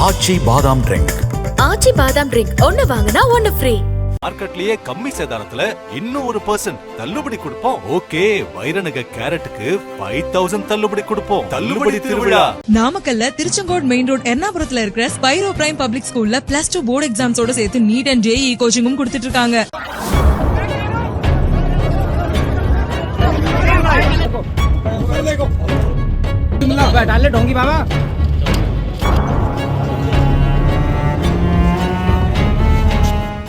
ஆச்சி பாதாம் ட்ரிங்க் ஆச்சி பாதாம் ட்ரிங்க் ஒன்னு வாங்கினா ஒன்னு ஃப்ரீ மார்க்கெட்லயே கம்மி சேதாரத்துல இன்னும் ஒரு பர்சன்ட் தள்ளுபடி கொடுப்போம் ஓகே வைரநக கேரட்டுக்கு ஃபைவ் தௌசண்ட் தள்ளுபடி கொடுப்போம் தள்ளுபடி திருவிழா நாமக்கல்ல திருச்செங்கோடு மெயின் ரோட் எர்ணாபுரத்துல இருக்கிற ஸ்பைரோ பிரைம் பப்ளிக் ஸ்கூல்ல பிளஸ் டூ போர்டு எக்ஸாம்ஸோட சேர்த்து நீட் அண்ட் ஜேஇ கோச்சிங்கும் கொடுத்துட்டு இருக்காங்க डाले ढोंगी बाबा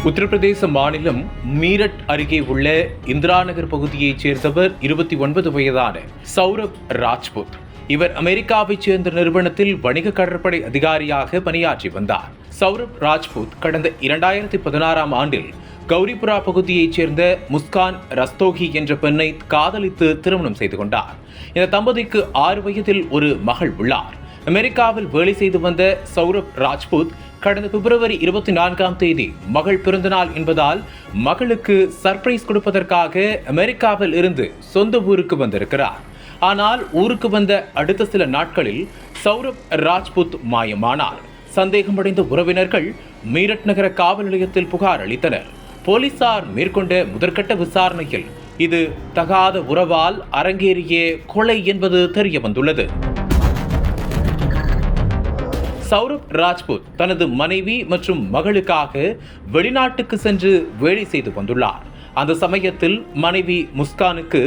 உத்தரப்பிரதேச மாநிலம் மீரட் அருகே உள்ள இந்திராநகர் பகுதியைச் சேர்ந்தவர் இருபத்தி ஒன்பது வயதான சௌரப் ராஜ்புத். இவர் அமெரிக்காவைச் சேர்ந்த நிறுவனத்தில் வணிக கடற்படை அதிகாரியாக பணியாற்றி வந்தார். சௌரப் ராஜ்புத் கடந்த இரண்டாயிரத்தி பதினாறாம் ஆண்டில் கௌரிபுரா பகுதியைச் சேர்ந்த முஸ்கான் ரஸ்தோகி என்ற பெண்ணை காதலித்து திருமணம் செய்து கொண்டார். இந்த தம்பதிக்கு ஆறு வயதில் ஒரு மகள் உள்ளார். அமெரிக்காவில் வேலை செய்து வந்த சௌரப் ராஜ்புத் கடந்த பிப்ரவரி இருபத்தி நான்காம் தேதி மகள் பிறந்தநாள் என்பதால் மகளுக்கு சர்ப்ரைஸ் கொடுப்பதற்காக அமெரிக்காவில் இருந்து சொந்த ஊருக்கு வந்திருக்கிறார். ஆனால் ஊருக்கு வந்த அடுத்த சில நாட்களில் சௌரப் ராஜ்புத் மாயமானார். சந்தேகமடைந்த உறவினர்கள் மீரட் நகர காவல் நிலையத்தில் புகார் அளித்தனர். போலீசார் மேற்கொண்ட முதற்கட்ட விசாரணையில் இது தகாத உறவால் அரங்கேறிய கொலை என்பது தெரிய வந்துள்ளது சௌரப் ராஜ்புத் தனது மனைவி மற்றும் மகளுக்காக வெளிநாட்டுக்கு சென்று வேலை செய்து வந்துள்ளார். அந்த சமயத்தில் மனைவி முஸ்கானுக்கு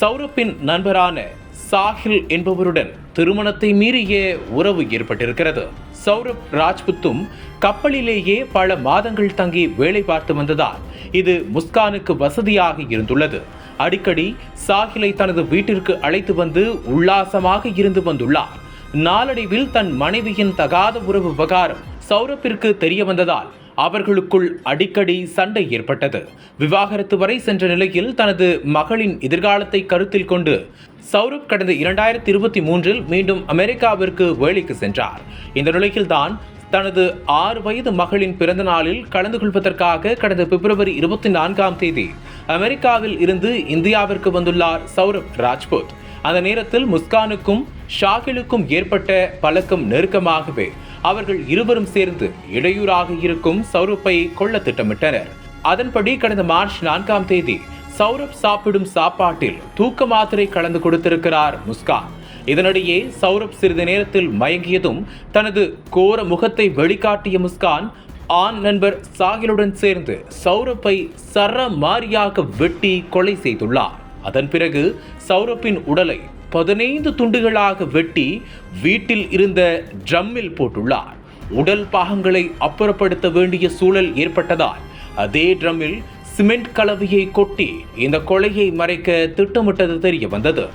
சௌரப்பின் நண்பரான சாஹில் என்பவருடன் திருமணத்தை மீறிய உறவு ஏற்பட்டிருக்கிறது. சௌரப் ராஜ்புத்தும் கப்பலிலேயே பல மாதங்கள் தங்கி வேலை பார்த்து வந்ததால் இது முஸ்கானுக்கு வசதியாக இருந்துள்ளது. அடிக்கடி சாஹிலை தனது வீட்டிற்கு அழைத்து வந்து உல்லாசமாக இருந்து வந்துள்ளார். நாளடைவில் தன் மனைவியின் தகாத உறவு விவகாரம் சௌரப்பிற்கு தெரிய வந்ததால் அவர்களுக்குள் அடிக்கடி சண்டை ஏற்பட்டது. விவாகரத்து வரை சென்ற நிலையில் தனது மகளின் எதிர்காலத்தை கருத்தில் கொண்டு சௌரப் கடந்த இரண்டாயிரத்தி இருபத்தி மூன்றில் மீண்டும் அமெரிக்காவிற்கு வேலைக்கு சென்றார். இந்த நிலையில்தான் தனது ஆறு வயது மகளின் பிறந்த நாளில் கலந்து கொள்வதற்காக கடந்த பிப்ரவரி இருபத்தி நான்காம் தேதி அமெரிக்காவில் இருந்து இந்தியாவிற்கு வந்துள்ளார் சௌரப் ராஜ்புத். அந்த நேரத்தில் முஸ்கானுக்கும் ஷாகிலுக்கும் ஏற்பட்ட பழக்கம் நெருக்கமாகவே அவர்கள் இருவரும் சேர்ந்து இடையூறாக இருக்கும் சௌரப்பை கொல்ல திட்டமிட்டனர். அதன்படி கடந்த மார்ச் நான்காம் தேதி சௌரப் சாப்பிடும் சாப்பாட்டில் தூக்க மாத்திரை கலந்து கொடுத்திருக்கிறார் முஸ்கான். இதனிடையே சௌரப் சிறிது நேரத்தில் மயங்கியதும் தனது கோர முகத்தை வெளிக்காட்டிய முஸ்கான் ஆண் நண்பர் சாகிலுடன் சேர்ந்து சௌரப்பை சர மாரியாக வெட்டி கொலை செய்துள்ளார். அதன் பிறகு சௌரப்பின் உடலை பதினைந்து துண்டுகளாக வெட்டி வீட்டில் இருந்த ட்ரம்மில் போட்டுள்ளார். உடல் பாகங்களை அப்புறப்படுத்த வேண்டிய சூழல் ஏற்பட்டதால் அதே ட்ரம்மில் சிமெண்ட் கலவையை கொட்டி இந்த கொலையை மறைக்க திட்டமிட்டது தெரிய வந்தது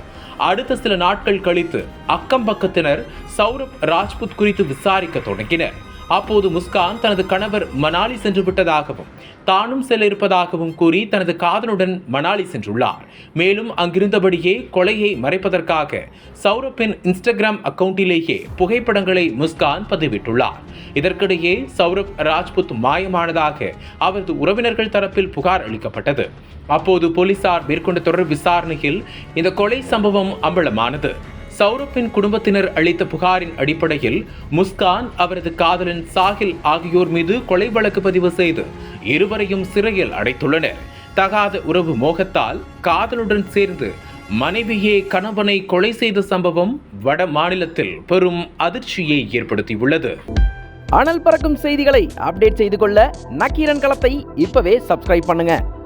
அடுத்த சில நாட்கள் கழித்து அக்கம் பக்கத்தினர் சௌரப் ராஜ்புத் குறித்து விசாரிக்க தொடங்கினர். அப்போது முஸ்கான் தனது கணவர் மணாலி சென்று விட்டதாகவும் தானும் செல்ல இருப்பதாகவும் கூறி தனது காதலுடன் மணாலி சென்றுள்ளார். மேலும் அங்கிருந்தபடியே கொலையை மறைப்பதற்காக சௌரப்பின் இன்ஸ்டாகிராம் அக்கவுண்டிலேயே புகைப்படங்களை முஸ்கான் பதிவிட்டுள்ளார். இதற்கிடையே சௌரப் ராஜ்புத் மாயமானதாக அவரது உறவினர்கள் தரப்பில் புகார் அளிக்கப்பட்டது. அப்போது போலீசார் மேற்கொண்ட தொடர் விசாரணையில் இந்த கொலை சம்பவம் அம்பலமானது. சௌரப்பின் குடும்பத்தினர் அளித்த புகாரின் அடிப்படையில் முஸ்கான் அவரது காதலன் சாஹில் ஆகியோர் மீது கொலை வழக்கு பதிவு செய்து இருவரையும் சிறையில் அடைத்துள்ளனர். தகாத உறவு மோகத்தால் காதலுடன் சேர்ந்து மனைவியே கணவனை கொலை செய்த சம்பவம் வட மாநிலத்தில் பெரும் அதிர்ச்சியை ஏற்படுத்தியுள்ளது. அனல் பறக்கும் செய்திகளை அப்டேட் செய்து கொள்ள நக்கீரன் களத்தை இப்பவே சப்ஸ்கிரைப் பண்ணுங்க.